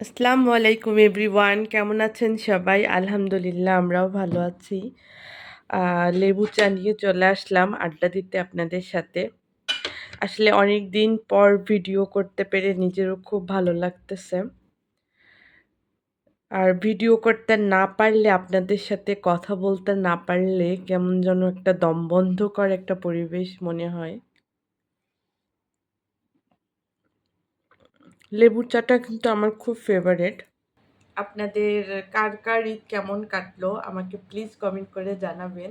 আসসালামু আলাইকুম এভরিওয়ান, কেমন আছেন সবাই? আলহামদুলিল্লাহ, আমরাও ভালো আছি। লেবু চা নিয়ে চলে আসলাম আড্ডা দিতে আপনাদের সাথে। আসলে অনেক দিন পর ভিডিও করতে পেরে নিজেরও খুব ভালো লাগতেছে। আর ভিডিও করতে না পারলে, আপনাদের সাথে কথা বলতে না পারলে কেমন যেন একটা দমবন্ধকর একটা পরিবেশ মনে হয়। লেবু চাটা কিন্তু আমার খুব ফেভারেট আপনাদের কার কার ঈদ কেমন কাটলো আমাকে প্লিজ কমেন্ট করে জানাবেন।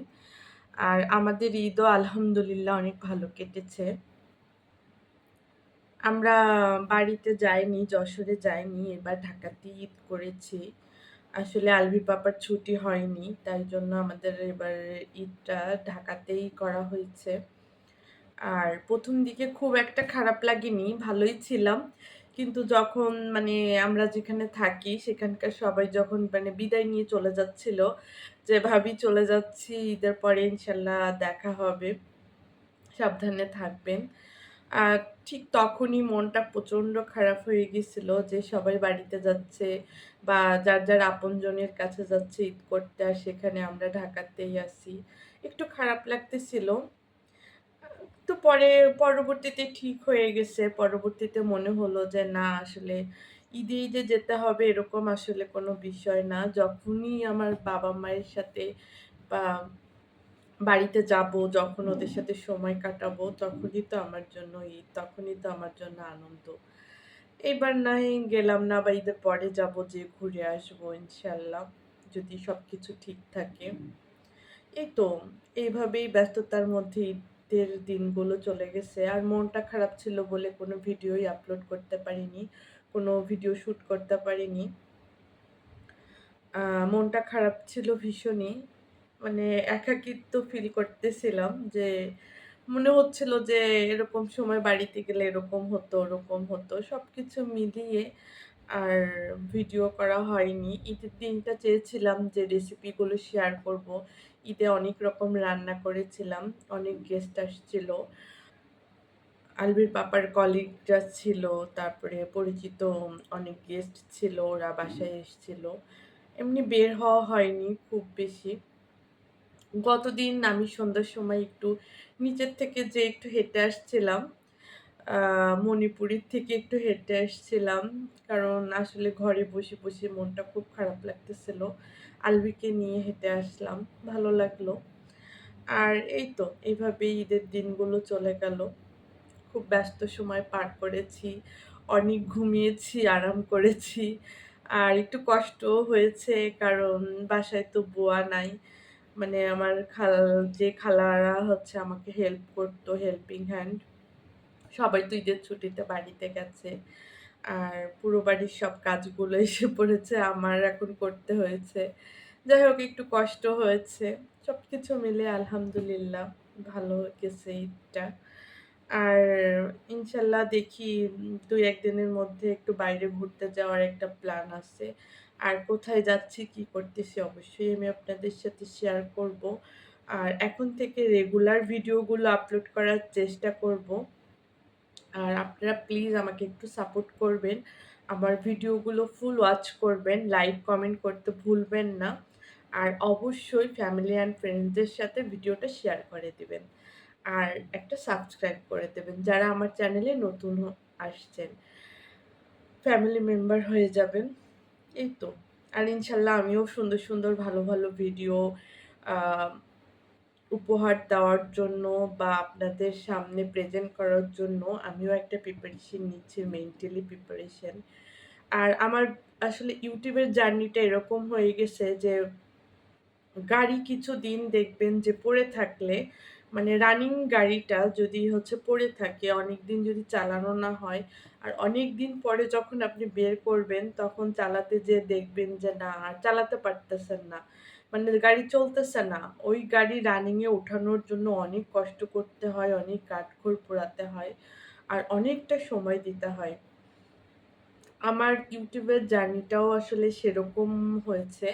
আর আমাদের ঈদও আলহামদুলিল্লাহ অনেক ভালো কেটেছে। আমরা বাড়িতে যাইনি, যশোরে যাইনি, এবার ঢাকাতে ঈদ করেছি। আসলে আলভি পাপার ছুটি হয়নি, তাই জন্য আমাদের এবার ঈদটা ঢাকাতেই করা হয়েছে। আর প্রথম দিকে খুব একটা খারাপ লাগেনি, ভালোই ছিলাম। কিন্তু যখন মানে আমরা যেখানে থাকি, সেখানকার সবাই যখন মানে বিদায় নিয়ে চলে যাচ্ছিল, যে ভাবি চলে যাচ্ছি, ঈদের পরে ইনশাল্লাহ দেখা হবে, সাবধানে থাকবেন। আর ঠিক তখনই মনটা প্রচণ্ড খারাপ হয়ে গেছিল যে সবাই বাড়িতে যাচ্ছে বা যার যার আপনজনের কাছে যাচ্ছে ঈদ করতে, আর সেখানে আমরা ঢাকাতেই আসি একটু খারাপ লাগতেছিল। তো পরে, পরবর্তীতে ঠিক হয়ে গেছে। পরবর্তীতে মনে হলো যে, না, আসলে ঈদে ঈদে যেতে হবে এরকম আসলে কোনো বিষয় না। যখনই আমার বাবা মায়ের সাথে বা বাড়িতে যাব, যখন ওদের সাথে সময় কাটাবো, তখনই তো আমার জন্য ঈদ, তখনই তো আমার জন্য আনন্দ। এবার নাই, গেলাম না, বা ঈদের পরে যাব, যে ঘুরে আসব ইনশাল্লাহ যদি সব কিছু ঠিক থাকে। এই তো, এইভাবেই ব্যস্ততার মধ্যে ঈদের দিনগুলো চলে গেছে। আর মনটা খারাপ ছিল বলে কোনো ভিডিওই আপলোড করতে পারিনি, কোনো ভিডিও শ্যুট করতে পারিনি। মনটা খারাপ ছিল ভীষণই। মানে একাকিত্ব ফিল করতেছিলাম যে, মনে হচ্ছিল যে এরকম সময় বাড়িতে গেলে এরকম হতো, ওরকম হতো। সব কিছু মিলিয়ে আর ভিডিও করা হয়নি। ঈদের দিনটা চেয়েছিলাম যে রেসিপিগুলো শেয়ার করব। ঈদে অনেক রকম রান্না করেছিলাম, অনেক গেস্ট আসছিল। আলবির পাপার কলিগরা ছিল, তারপরে পরিচিত অনেক গেস্ট ছিল, ওরা বাসায় এসেছিল। এমনি বের হওয়া হয়নি খুব বেশি। গতদিন আমি সন্ধ্যার সময় একটু নিচের থেকে যে একটু হেঁটে আসছিলাম মণিপুরের থেকে একটু হেঁটে আসছিলাম, কারণ আসলে ঘরে বসে বসে মনটা খুব খারাপ লাগতেছিল। আলবিকে নিয়ে হেঁটে আসলাম, ভালো লাগল। আর এই তো, এইভাবেই ঈদের দিনগুলো চলে গেল। খুব ব্যস্ত সময় পার করেছি, অনেক ঘুমিয়েছি, আরাম করেছি। আর একটু কষ্টও হয়েছে, কারণ বাসায় তো বোয়া নাই। মানে আমার খাল, যে খালারা হচ্ছে আমাকে হেল্প করতো হেল্পিং হ্যান্ড সবাই তো ঈদের ছুটিতে বাড়িতে গেছে। আর পুরো বাড়ির সব কাজগুলো এসে পড়েছে, আমার এখন করতে হয়েছে। যাই হোক, একটু কষ্ট হয়েছে। সব কিছু মিলে আলহামদুলিল্লাহ ভালো গেছে ঈদটা। আর ইনশাল্লাহ দেখি দুই একদিনের মধ্যে একটু বাইরে ঘুরতে যাওয়ার একটা প্ল্যান আছে। আর কোথায় যাচ্ছি, কি করতেছি, অবশ্যই আমি আপনাদের সাথে শেয়ার করব। আর এখন থেকে রেগুলার ভিডিওগুলো আপলোড করার চেষ্টা করব। আর আপনারা প্লিজ আমাকে একটু সাপোর্ট করবেন। আমার ভিডিওগুলো ফুল ওয়াচ করবেন লাইক কমেন্ট করতে ভুলবেন না। আর অবশ্যই ফ্যামিলি অ্যান্ড ফ্রেন্ডসদের সাথে ভিডিওটা শেয়ার করে দেবেন। আর একটা সাবস্ক্রাইব করে দেবেন, যারা আমার চ্যানেলে নতুন আসছেন। ফ্যামিলি মেম্বার হয়ে যাবেন। এই তো। আর ইনশাল্লাহ আমিও সুন্দর সুন্দর ভালো ভালো ভিডিও উপহার দেওয়ার জন্য বা আপনাদের সামনে প্রেজেন্ট করার জন্য আমিও একটা প্রিপারেশন নিচ্ছি মেন্টালি প্রিপারেশন আর আমার আসলে ইউটিউবের জার্নিটা এরকম হয়ে গেছে যে, গাড়ি কিছু দিন দেখবেন যে পড়ে থাকলে মানে রানিং গাড়িটা যদি হচ্ছে পড়ে থাকে অনেক দিন যদি চালানো না হয়, আর অনেক দিন পরে যখন আপনি বের করবেন তখন চালাতে যে দেখবেন যে না, আর চালাতে পারতেছেন না। মানে গাড়ি চলতেছে না। ওই গাড়ি রানিংয়ে ওঠানোর জন্য অনেক কষ্ট করতে হয়, অনেক কাঠখড় পোড়াতে হয় আর অনেকটা সময় দিতে হয়। আমার ইউটিউবের জার্নিটাও আসলে সেরকম হয়েছে।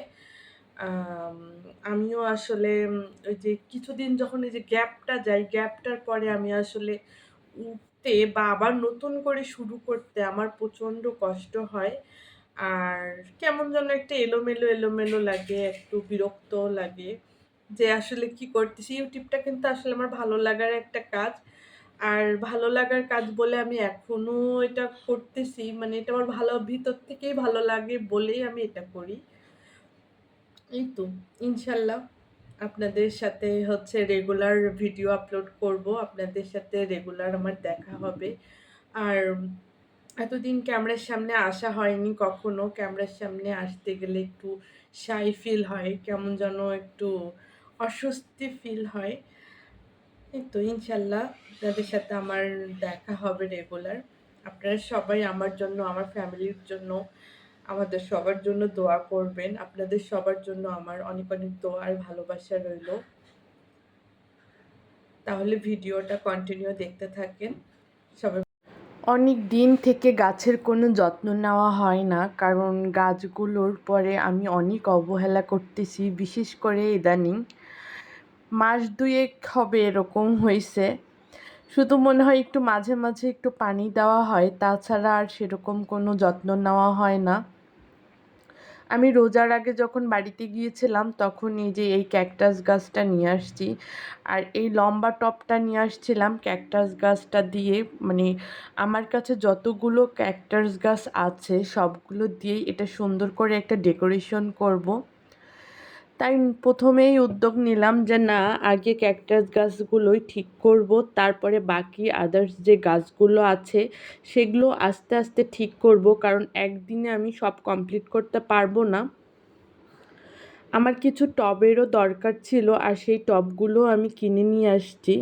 আমিও আসলে ওই যে কিছুদিন যখন এই যে গ্যাপটা যাই গ্যাপটার পরে আমি আসলে উঠতে বা আবার নতুন করে শুরু করতে আমার প্রচণ্ড কষ্ট হয়। আর কেমন যেন একটা এলোমেলো এলোমেলো লাগে, একটু বিরক্ত লাগে যে আসলে কি করতেছি। ইউটিউবটা কিন্তু আসলে আমার ভালো লাগার একটা কাজ। আর ভালো লাগার কাজ বলে আমি এখনও এটা করতেছি। মানে এটা আমার ভালো, ভিতর থেকেই ভালো লাগে বলেই আমি এটা করি। এই তো ইনশাল্লাহ আপনাদের সাথে হচ্ছে রেগুলার ভিডিও আপলোড করব। আপনাদের সাথে রেগুলার আমার দেখা হবে। আর এতদিন ক্যামেরার সামনে আসা হয়নি কখনো। ক্যামেরার সামনে আসতে গেলে একটু শাই ফিল হয়, কেমন যেন একটু অস্বস্তি ফিল হয়। এই তো, ইনশাল্লাহ আপনাদের সাথে আমার দেখা হবে রেগুলার আপনারা সবাই আমার জন্য, আমার ফ্যামিলির জন্য, আমাদের সবার জন্য দোয়া করবেন। আপনাদের সবার জন্য আমার অনেক অনেক দোয়া আর ভালোবাসা রইল। তাহলে ভিডিওটা কন্টিনিউ দেখতে থাকেন। সবাই অনেক দিন থেকে গাছের কোনো যত্ন নেওয়া হয় না, কারণ গাছগুলোর পরে আমি অনেক অবহেলা করতেছি, বিশেষ করে ইদানিং। মাস দুয়েক হবে এরকম হয়েছে। শুধু মনে হয় একটু মাঝে মাঝে একটু পানি দেওয়া হয়, তাছাড়া আর সেরকম কোনো যত্ন নেওয়া হয় না। আমি রোজার আগে যখন বাড়িতে গিয়েছিলাম, তখন এই যে এই ক্যাকটাস গাছটা নিয়ে আসছি আর এই লম্বা টপটা নিয়ে আসছিলাম ক্যাকটাস গাছটা দিয়ে মানে আমার কাছে যতগুলো ক্যাকটাস গাছ আছে, সবগুলো দিয়েই এটা সুন্দর করে একটা ডেকোরেশন করব। তাই প্রথমেই উদ্যোগ নিলাম যে, না, আগে ক্যাকটাস গাছগুলোই ঠিক করব, তারপরে বাকি আদার্স যে গাছগুলো আছে, সেগুলো আস্তে আস্তে ঠিক করব, কারণ একদিনে আমি সব কমপ্লিট করতে পারব না। আমার কিছু টবেরও দরকার ছিল, আর সেই টবগুলো আমি কিনে নিয়ে আসছি।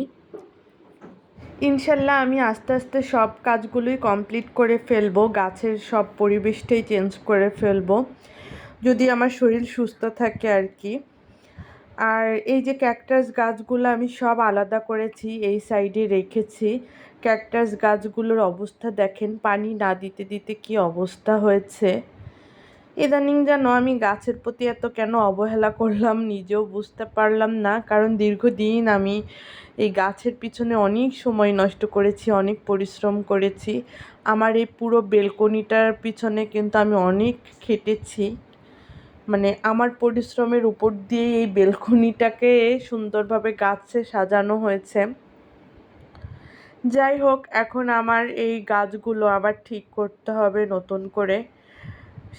ইনশাল্লাহ আমি আস্তে আস্তে সব কাজগুলোই কমপ্লিট করে ফেলব, গাছের সব পরিবেশটাই চেঞ্জ করে ফেলব। যদি আমার শরীর সুস্থ থাকে আর কি। আর এই যে ক্যাকটাস গাছগুলো আমি সব আলাদা করেছি, এই সাইডে রেখেছি। ক্যাকটাস গাছগুলোর অবস্থা দেখেন, পানি না দিতে দিতে কি অবস্থা হয়েছে। ইদানিং যেন আমি গাছের প্রতি এত কেন অবহেলা করলাম নিজেও বুঝতে পারলাম না, কারণ দীর্ঘদিন আমি এই গাছের পিছনে অনেক সময় নষ্ট করেছি, অনেক পরিশ্রম করেছি। আমার এই পুরো বেলকনিটার পিছনে কিন্তু আমি অনেক খেটেছি। মানে আমার পরিশ্রমের উপর দিয়ে এই বেলকনিটাকে সুন্দরভাবে গাছে সাজানো হয়েছে। যাই হোক, এখন আমার এই গাছগুলো আবার ঠিক করতে হবে নতুন করে।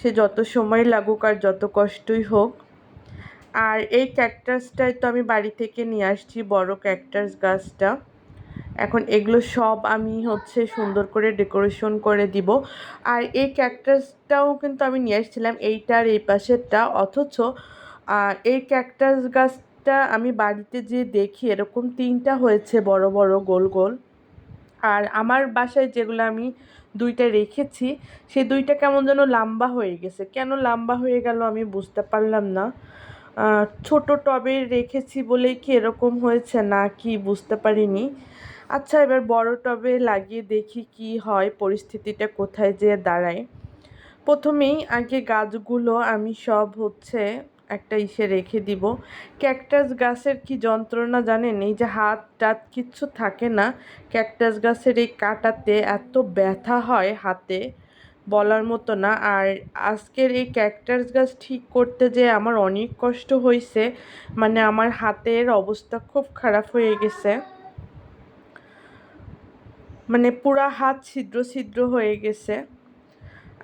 সে যত সময় লাগুক আর যত কষ্টই হোক। আর এই ক্যাকটাসটাই তো আমি বাড়ি থেকে নিয়ে আসছি, বড় ক্যাকটাস গাছটা। এখন এগুলো সব আমি হচ্ছে সুন্দর করে ডেকোরেশন করে দিব। আর এই ক্যাকটাসটাও কিন্তু আমি নিয়ে এসেছিলাম এইটার এই পাশেরটা, অথচ এই ক্যাকটাস গাছটা আমি বাড়িতে যেয়ে দেখি এরকম তিনটা হয়েছে বড় বড়, গোল গোল। আর আমার বাসায় যেগুলো আমি দুইটা রেখেছি, সেই দুইটা কেমন যেন লম্বা হয়ে গেছে। কেন লম্বা হয়ে গেল আমি বুঝতে পারলাম না। ছোট টবে রেখেছি বলেই কি এরকম হয়েছে না কি বুঝতে পারিনি। আচ্ছা এবার বড় টবে লাগিয়ে দেখি কি হয়, পরিস্থিতিটা কোথায় যেয়ে দাঁড়ায়। প্রথমেই আগে গাছগুলো আমি সব হচ্ছে একটা ইসে রেখে দিব। ক্যাকটাস গাছের কি যন্ত্রণা জানেন? এই যে হাত টাত কিচ্ছু থাকে না। ক্যাকটাস গাছের এই কাটাতে এত ব্যথা হয় হাতে বলার মতো না। আর আজকের এই ক্যাকটাস গাছ ঠিক করতে যে আমার অনেক কষ্ট হয়েছে মানে আমার হাতের অবস্থা খুব খারাপ হয়ে গেছে। মানে পুরা হাত ছিদ্র ছিদ্র হয়ে গেছে।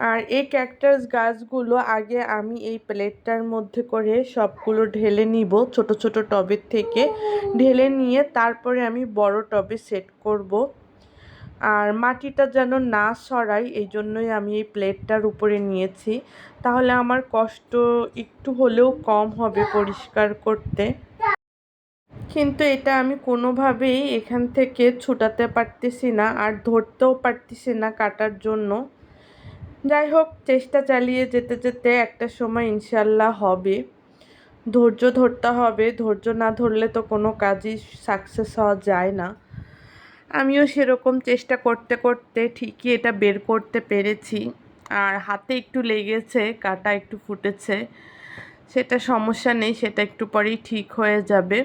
আর এই ক্যাকটাস গাছগুলো আগে আমি এই প্লেটটার মধ্যে করে সবগুলো ঢেলে নিব, ছোট ছোট টবের থেকে ঢেলে নিয়ে তারপরে আমি বড় টবে সেট করব। আর মাটিটা যেন না সরাই এই জন্যই আমি এই প্লেটটার উপরে নিয়েছি। তাহলে আমার কষ্ট একটু হলেও কম হবে পরিষ্কার করতে। কিন্তু এটা আমি কোনোভাবেই এখান থেকে ছুটাতে পারতেছি না আর ধরতেও পারতেছি না কাটার জন্য। যাই হোক, চেষ্টা চালিয়ে যেতে যেতে একটা সময় ইনশাল্লাহ হবে। ধৈর্য ধরতে হবে, ধৈর্য না ধরলে তো কোনো কাজই সাকসেস হওয়া যায় না। আমিও সেরকম চেষ্টা করতে করতে ঠিকই এটা বের করতে পেরেছি। আর হাতে একটু লেগেছে, কাটা একটু ফুটেছে, সেটা সমস্যা নেই, সেটা একটু পরেই ঠিক হয়ে যাবে।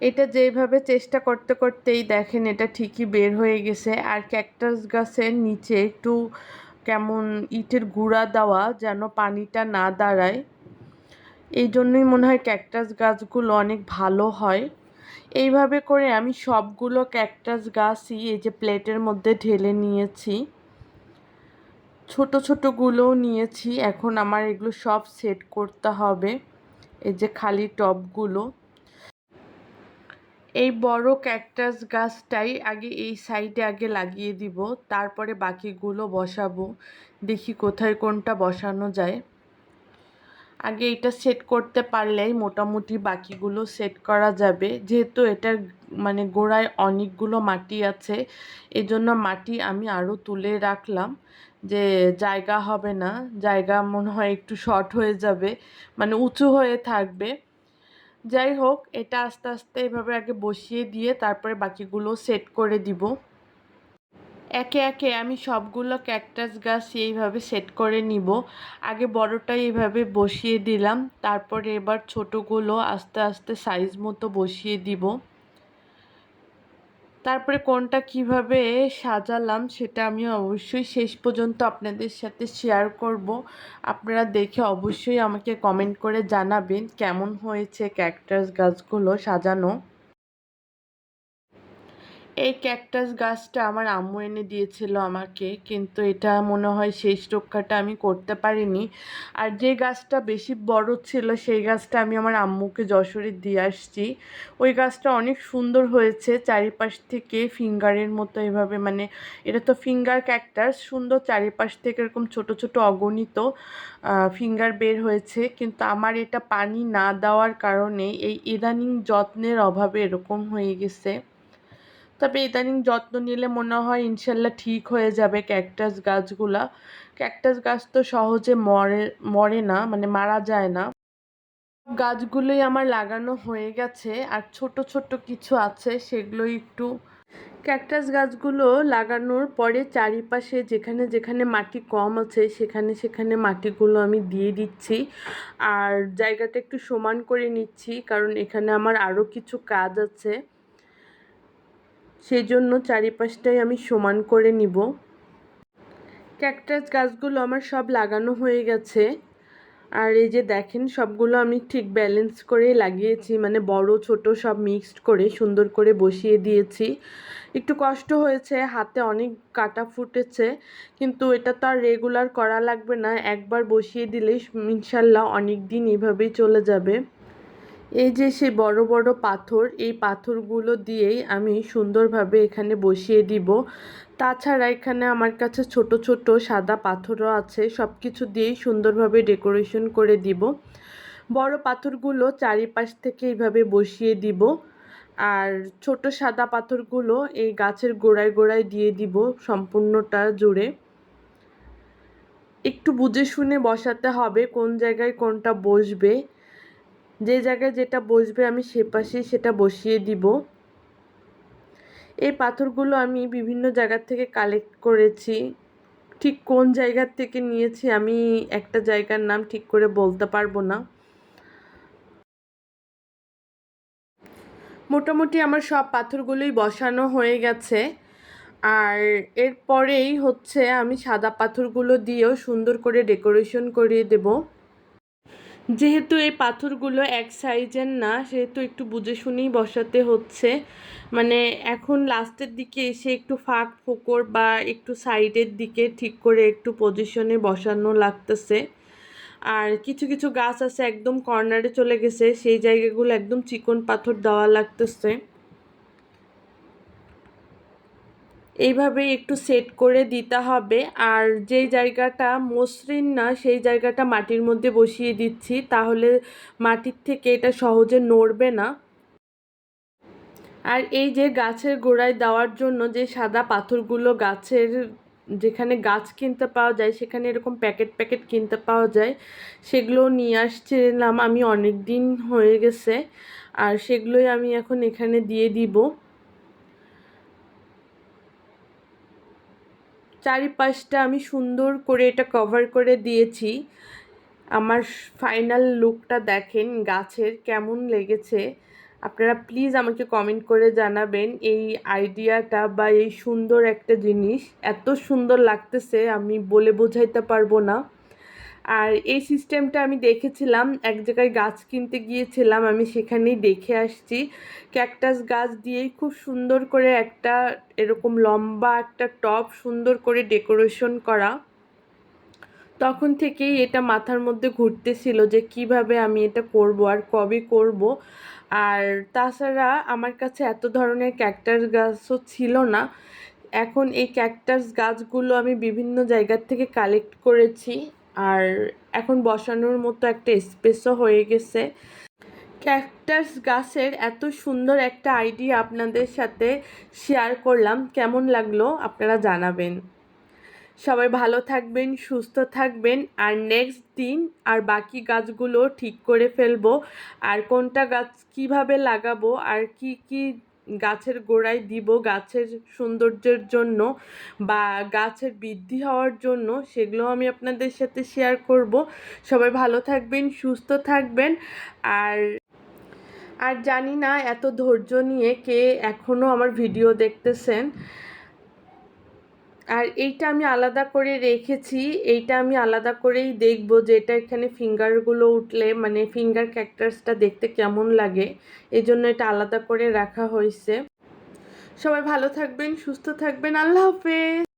এটা যেইভাবে চেষ্টা করতে করতেই দেখেন, এটা ঠিকই বের হয়ে গেছে। আর ক্যাকটাস গাছের নিচে একটু কেমন ইটের গুঁড়া দেওয়া যেন পানিটা না দাঁড়ায়। এই জন্যই মনে হয় ক্যাকটাস গাছগুলো অনেক ভালো হয়। এইভাবে করে আমি সবগুলো ক্যাকটাস গাছই এই যে প্লেটের মধ্যে ঢেলে নিয়েছি। ছোট ছোটোগুলোও নিয়েছি। এখন আমার এগুলো সব সেট করতে হবে। এই যে খালি টবগুলো। এই বড় ক্যাকটাস গাছটাই আগে এই সাইডে আগে লাগিয়ে দিব, তারপরে বাকিগুলো বসাবো, দেখি কোথায় কোনটা বসানো যায়। আগে এটা সেট করতে পারলেই মোটামুটি বাকিগুলো সেট করা যাবে, যেহেতু এটার মানে গোড়ায় অনেকগুলো মাটি আছে, এজন্য মাটি আমি আরও তুলে রাখলাম, যে জায়গা হবে না, জায়গা মনে হয় একটু শর্ট হয়ে যাবে মানে উঁচু হয়ে থাকবে। যাই হোক, এটা আস্তে আস্তে এভাবে আগে বসিয়ে দিয়ে তারপরে বাকিগুলো সেট করে দিব। একে একে আমি সবগুলো ক্যাকটাস গাছ এইভাবে সেট করে নিব। আগে বড়টাই এভাবে বসিয়ে দিলাম। তারপরে এবার ছোটোগুলো আস্তে আস্তে সাইজ মতো বসিয়ে দিব। তারপরে কোনটা কীভাবে সাজালাম সেটা আমি অবশ্যই শেষ পর্যন্ত আপনাদের সাথে শেয়ার করব। আপনারা দেখে অবশ্যই আমাকে কমেন্ট করে জানাবেন কেমন হয়েছে ক্যাকটাস গাছগুলো সাজানো। এই ক্যাকটাস গাছটা আমার আম্মু এনে দিয়েছিল আমাকে, কিন্তু এটা মনে হয় শেষ রক্ষাটা আমি করতে পারিনি। আর যে গাছটা বেশি বড় ছিল, সেই গাছটা আমি আমার আম্মুকে যশোরে দিয়ে আসছি। ওই গাছটা অনেক সুন্দর হয়েছে, চারিপাশ থেকে ফিঙ্গারের মতো এভাবে মানে এটা তো ফিঙ্গার ক্যাকটাস, সুন্দর চারিপাশ থেকে এরকম ছোট ছোট অগণিত ফিঙ্গার বের হয়েছে। কিন্তু আমার এটা পানি না দেওয়ার কারণে এই ইদানিং যত্নের অভাবে এরকম হয়ে গেছে। তবে ইদানিং যত্ন নিলে মনে হয় ইনশাল্লাহ ঠিক হয়ে যাবে ক্যাকটাস গাছগুলা। ক্যাকটাস গাছ তো সহজে মরে মরে না মানে মারা যায় না। গাছগুলোই আমার লাগানো হয়ে গেছে আর ছোট ছোট কিছু আছে সেগুলো একটু ক্যাকটাস গাছগুলো লাগানোর পরে চারিপাশে যেখানে যেখানে মাটি কম আছে সেখানে সেখানে মাটিগুলো আমি দিয়ে দিচ্ছি। আর জায়গাটা একটু সমান করে নিচ্ছি কারণ এখানে আমার আরও কিছু কাজ আছে। সেই জন্য চারিপাশটাই আমি সমান করে নিব। ক্যাকটাস গাছগুলো আমার সব লাগানো হয়ে গেছে। আর এই যে দেখেন, সবগুলো আমি ঠিক ব্যালেন্স করে লাগিয়েছি মানে বড়, ছোট সব মিক্সড করে সুন্দর করে বসিয়ে দিয়েছি। একটু কষ্ট হয়েছে, হাতে অনেক কাটা ফুটেছে, কিন্তু এটা তো আর রেগুলার করা লাগবে না। একবার বসিয়ে দিলেই ইনশাল্লাহ অনেক দিন এভাবেই চলে যাবে। এই যে সেই বড় বড় পাথর, এই পাথরগুলো দিয়েই আমি সুন্দরভাবে এখানে বসিয়ে দিব। তাছাড়া এখানে আমার কাছে ছোট ছোট সাদা পাথরও আছে সব কিছু দিয়েই সুন্দরভাবে ডেকোরেশন করে দিব। বড় পাথরগুলো চারিপাশ থেকে এইভাবে বসিয়ে দিব। আর ছোট সাদা পাথরগুলো এই গাছের গোড়ায় গোড়ায় দিয়ে দিব সম্পূর্ণটা জুড়ে। একটু বুঝে শুনে বসাতে হবে কোন জায়গায় কোনটা বসবে। যে জায়গায় যেটা বসবে আমি সে পাশেই সেটা বসিয়ে দিব। এই পাথরগুলো আমি বিভিন্ন জায়গার থেকে কালেক্ট করেছি। ঠিক কোন জায়গার থেকে নিয়েছি আমি একটা জায়গার নাম ঠিক করে বলতে পারব না। মোটামুটি আমার সব পাথরগুলোই বসানো হয়ে গেছে। আর এরপরেই হচ্ছে আমি সাদা পাথরগুলো দিয়েও সুন্দর করে ডেকোরেশন করিয়ে দেবো। যেহেতু এই পাথরগুলো এক সাইজের না, সেহেতু একটু বুঝে শুনেই বসাতে হচ্ছে। মানে এখন লাস্টের দিকে এসে একটু ফাঁক ফোকর বা একটু সাইডের দিকে ঠিক করে একটু পজিশনে বসানো লাগতেছে। আর কিছু কিছু গাছ আছে একদম কর্নারে চলে গেছে, সেই জায়গাগুলো একদম চিকন পাথর দেওয়া লাগতেছে। এইভাবে একটু সেট করে দিতে হবে। আর যেই জায়গাটা মসৃণ না, সেই জায়গাটা মাটির মধ্যে বসিয়ে দিচ্ছি। তাহলে মাটির থেকে এটা সহজে নড়বে না। আর এই যে গাছের গোড়ায় দেওয়ার জন্য যে সাদা পাথরগুলো গাছের যেখানে গাছ কিনতে পাওয়া যায়, সেখানে এরকম প্যাকেট প্যাকেট কিনতে পাওয়া যায়, সেগুলো নিয়ে আসছিলাম। আমি অনেক দিন হয়ে গেছে। আর সেগুলোই আমি এখন এখানে দিয়ে দিব। চারিপাশটা আমি সুন্দর করে এটা কভার করে দিয়েছি। আমার ফাইনাল লুকটা দেখেন গাছের কেমন লেগেছে। আপনারা প্লিজ আমাকে কমেন্ট করে জানাবেন এই আইডিয়াটা বা এই সুন্দর একটা জিনিস। এত সুন্দর লাগতেছে, আমি বলে বোঝাইতে পারব না। আর এই সিস্টেমটা আমি দেখেছিলাম, এক জায়গায় গাছ কিনতে গিয়েছিলাম, আমি সেখানেই দেখে আসছি। ক্যাকটাস গাছ দিয়েই খুব সুন্দর করে একটা এরকম লম্বা একটা টপ সুন্দর করে ডেকোরেশন করা। তখন থেকেই এটা মাথার মধ্যে ঘুরতেছিল যে কীভাবে আমি এটা করব আর কবে করব। আর তাছাড়া আমার কাছে এত ধরনের ক্যাকটাস গাছও ছিল না। এখন এই ক্যাকটাস গাছগুলো আমি বিভিন্ন জায়গার থেকে কালেক্ট করেছি। আর এখন বসানোর মতো একটা স্পেসও হয়ে গেছে। ক্যাকটাস গাছের এত সুন্দর একটা আইডিয়া আপনাদের সাথে শেয়ার করলাম। কেমন লাগল আপনারা জানাবেন। সবাই ভালো থাকবেন, সুস্থ থাকবেন। আর নেক্সট দিন আর বাকি গাছগুলো ঠিক করে ফেলব। আর কোনটা গাছ কীভাবে লাগাবো, আর কি কি গাছের গোড়ায় দিব গাছের সৌন্দর্যের জন্য বা গাছের বৃদ্ধি হওয়ার জন্য, সেগুলো আমি আপনাদের সাথে শেয়ার করব। সবাই ভালো থাকবেন, সুস্থ থাকবেন। আর আর জানি না এত ধৈর্য নিয়ে কে এখনও আমার ভিডিও দেখতেছেন। আর এইটা আমি আলাদা করে রেখেছি, এইটা আমি আলাদা করেই দেখব যে এটা এখানে ফিঙ্গারগুলো উঠলে মানে ফিঙ্গার ক্যাক্টাসটা দেখতে কেমন লাগে এই জন্য এটা আলাদা করে রাখা হয়েছে। সবাই ভালো থাকবেন, সুস্থ থাকবেন, আল্লাহ হাফেজ!